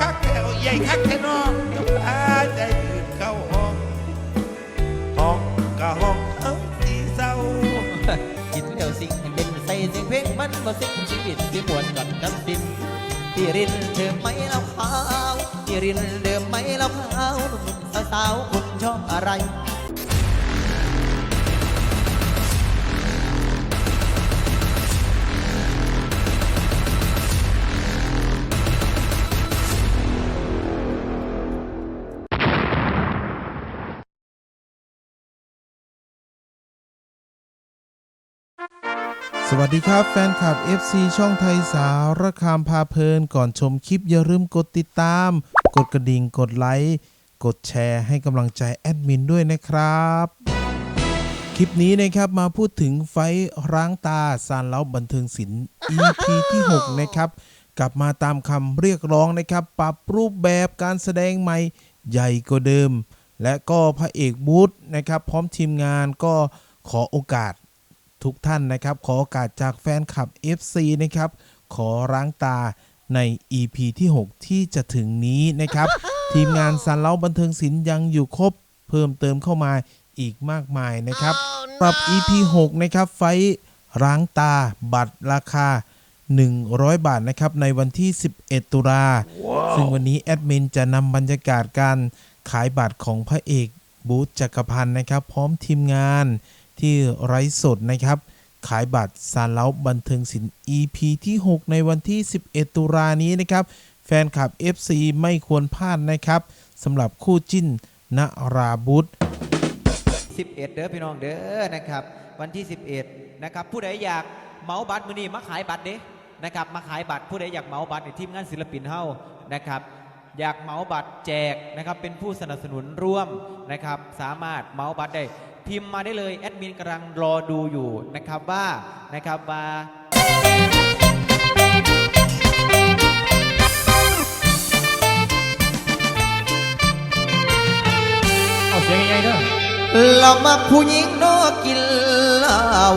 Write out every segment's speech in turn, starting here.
คักแล้วใหญ่คักแค่น้องจะพาใจอื่นเข้าห้องห้องก็ห้องเอาสีเศร้ากินแล้วสิ่งเป็นใส่เสียงเพลงมันบ่สิ้นชีวิตที่มวนกันทั้งสิ้นพี่รินเดิมไหมเล่าขาวพี่รินเดิมไหมเล่าขาวหนุ่มสาวคุณชอบอะไร สวัสดีครับแฟนคลับ FC ช่องไทยสารคามพาเพลินก่อนชมคลิปอย่าลืมกดติดตาม กดกระดิ่งกดไลค์ กดแชร์ให้กำลังใจแอดมินด้วยนะครับ คลิปนี้นะครับมาพูดถึงไฟร้างตาซานเล้าบันเทิงศิลป์ EP ที่ 6 นะครับ กลับมาตามคำเรียกร้องนะครับ ปรับรูปแบบการแสดงใหม่ใหญ่กว่าเดิม และก็พระเอกบูธนะครับ พร้อมทีมงานก็ขอโอกาส ทุกท่านนะครับ ขอโอกาสจากแฟนคลับ FC นะครับ ขอร้างตาใน EP ที่ 6 ที่จะถึงนี้นะครับ ทีมงานสันเล้าบันเทิงศิลป์ยังอยู่ครบ เพิ่มเติมเข้ามาอีกมากมายนะครับ ปรับ EP 6 นะครับ ไฟท์ร้างตาบัตรราคา 100 บาทนะครับ ในวันที่ 11 ตุลาซึ่งวันนี้แอดมินจะนำบรรยากาศการขายบัตรของพระเอกบูธจักรพันธ์นะครับ พร้อมทีมงาน ที่ไร้สดนะครับ ขายบัตรซาเล้าบันเทิงศิลป์ EP ที่ 6 ในวันที่ 11 ตุลานี้นะครับ แฟนคลับ FC ไม่ควรพลาดนะครับสำหรับคู่จิ้นณราบุตร11 เด้อพี่น้องเด้อนะครับ วันที่ 11 นะครับ ผู้ใดอยากเหมาบัตรมือนี้มาขายบัตรเด้นะครับมาขายบัตรผู้ใดอยากเหมาบัตรในทีมงานศิลปินเฮานะครับอยากเหมาบัตรแจกนะครับเป็นผู้สนับสนุนร่วมนะครับสามารถเหมาบัตรได้ พิมพ์มาได้เลยแอดมินกำลังรอดูอยู่นะครับว่านะครับว่าเอาเสียงยังไงเด้อลองมาผู้หญิงนอกินเหล้า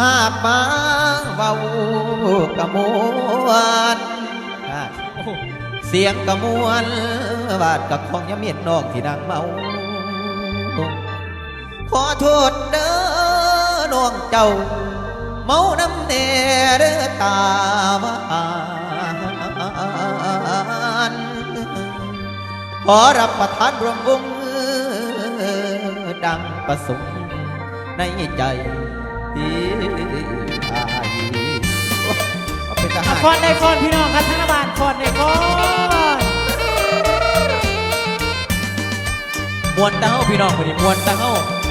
หากมาเว้ากะมวนอ่าโอ้โหเสียงกะมวนบาดกับของยาเมียนน้องที่นางเมา ขอโทษเด้อน้องเจ้า เมาน้ำเนเด้อตาหวานขอรับประทานรวมวงดังประสงค์ในใจที่อายเอาเป็นทหารฟอนได้ฟอนพี่น้องครับธนบาลฟอนได้ฟอนมวนตาเฮาพี่น้องคนนี้มวนตาเฮาเออ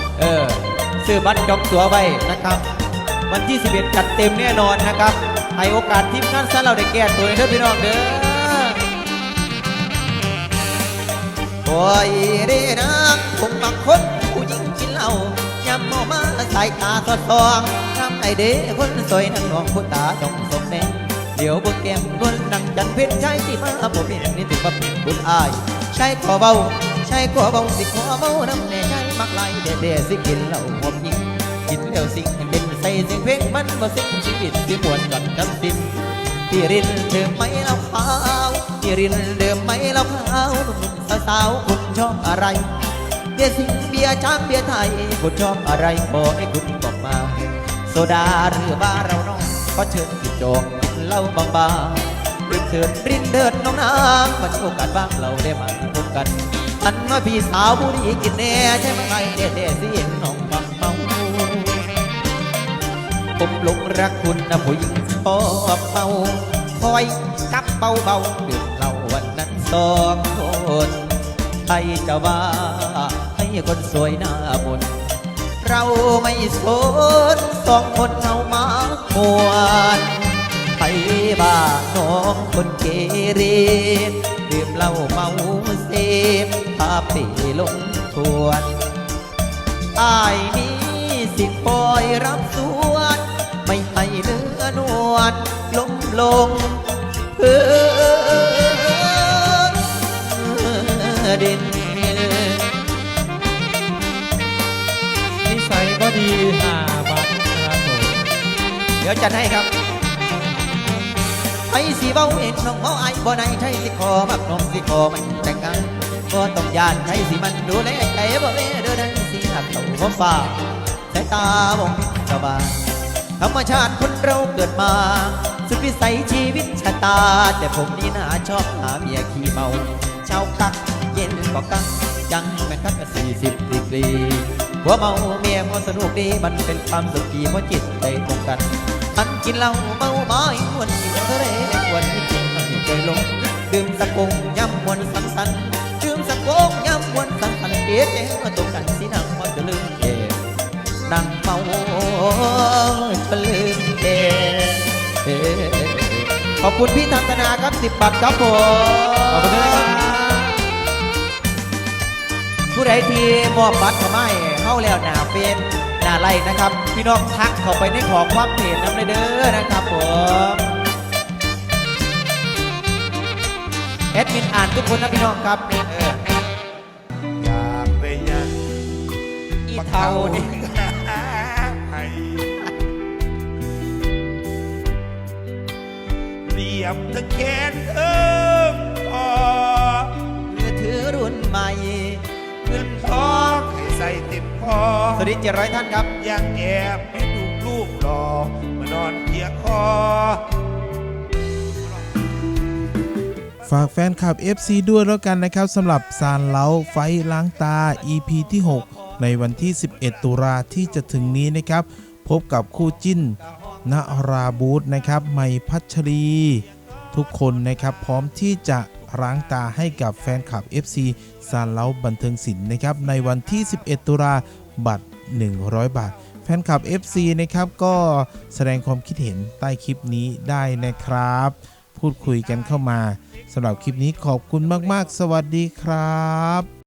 ซื้อบัตรจองตั๋วไว้นะครับ วันที่ 11 จัดเต็มแน่นอนนะครับให้โอกาสทีมงานซะเราได้แก้ตัวเด้อพี่น้องเด้อโอ้ยเด้นะผมบางคนผู้หญิงกินเหล้ายำเมามาสายตาสอดส่องทำไอเด้คนสวยนั่งนองผู้ตาจงสมแน่เดี๋ยวบนแก้มนวลนังจันเพชรใช้ที่มาผมเป็นนี่ถือว่าเป็นบุญอาย ใช้ขอเบา ใช้ขอเบาสิขอเบาน้ำแน่ใจมักไหล เด็ดเด็สิกินเหล้าหอมยิงกินแล้วสิ่งเป็นใส่เสียงเพลงมันบ่สิชีวิตที่มวนกันทั้งสิ้นพี่รินเดิมไหมเหล้าขาวพี่รินเดิมไหมเหล้าขาวหนุ่มสาวๆคุณชอบอะไรเบียร์สิงเบียร์ช้างเบียร์ไทยคุณชอบอะไรบอกให้คุณบอกมา โซดาหรือว่าเราน้องก็เชิญกินจองกินเหล้าบางๆรินเถิดรินเดิดน้องนางมาโชว์กันบ้างเราได้มาพบกัน อันว่าพี่สาวผู้ดีกินแน่ใช่ไหมไงเด็ดเด็ดสิเห็นน้องบังเมาผมหลงรักคุณนะผู้หญิงชอบเมาคอยกับเบาเบาดื่มเหล้าวันนั้นสองคนใครจะว่าให้คนสวยหน้ามนเราไม่สนสองคนเอามาหวนใครบ้าน้องคนเกเรดื่มเหล้าเมาเสพ ปหลงทวนอายนี้สิคอยรับสวน ไม่ให้เนื้อนวลล้มลงเพื่อดินนิสัยก็ดีห้าบาทนะครับผมเดี๋ยวจัดให้ครับไปสิเบ้าเองน้องเมาไอ้บ่ในใช่สิขอมักน้องสิขอมันแต่งงาน บ่ต้องยานใช่สิมันดูแลใจบ่แม่เด้อนั้นสิหักเขาบ่ฟ้าสายตาบ่มีชาวบ้านธรรมชาติคนเราเกิดมา สุดวิสัยชีวิตชะตา แต่ผมนี่น่าชอบหาเมียขี้เมาเช้ากักเย็นก็กักยังแม่นคักสี่สิบดีกรีหัวเมาเมียมันสนุกดีมันเป็นความสุขที่เพราะจิตใจตรงกันมันกินเหล้าเมาไม้มวนกินทะเลมวนกินให้ใจลงดื่มสะกงย่ำมวนสันสัน เอ๊ะเอ๊ะมาตรงกันสินังมันจะลืมเอ๊ะนั่งเมาปลืมเอขอบคุณพี่ทันตนาครับสิบบาทครับผมขอบคุณครับผู้ใดที่มอบบัตรเข้ามาให้เข้าแล้วหนาเฟนหนาไล่นะครับ พี่น้องทักเข้าไปในขอความเพจน้ำเลยเด้อนะครับผมแอดมินอ่านทุกคนนะพี่น้องครับ อีเท่านี่ให้เรียบทั้งแขนเอิงพอมือถือรุ่นใหม่เงินทองให้ใส่เต็มพอสวัสดีเจ็ดร้อยท่านครับ ยังแอบให้ดูรูปหล่อมานอนเคียคอฝากแฟนคลับ FC ด้วยแล้วกันนะครับสำหรับซานเล้าไฟล้างตา EP ที่ 6 ในวันที่ 11 ตุลาที่จะถึงนี้นะครับ พบกับคู่จิ้นณราบูธนะครับใหม่พัชรี ทุกคนนะครับพร้อมที่จะล้างตาให้กับแฟนคลับ FC ซานเล้าบันเทิงศิลป์นะครับในวันที่ 11 ตุลาบัตร 100 บาท แฟนคลับ FC นะครับก็แสดงความคิดเห็นใต้คลิปนี้ได้นะครับ พูดคุยกันเข้ามาสำหรับคลิปนี้ขอบคุณมาก ๆ สวัสดีครับ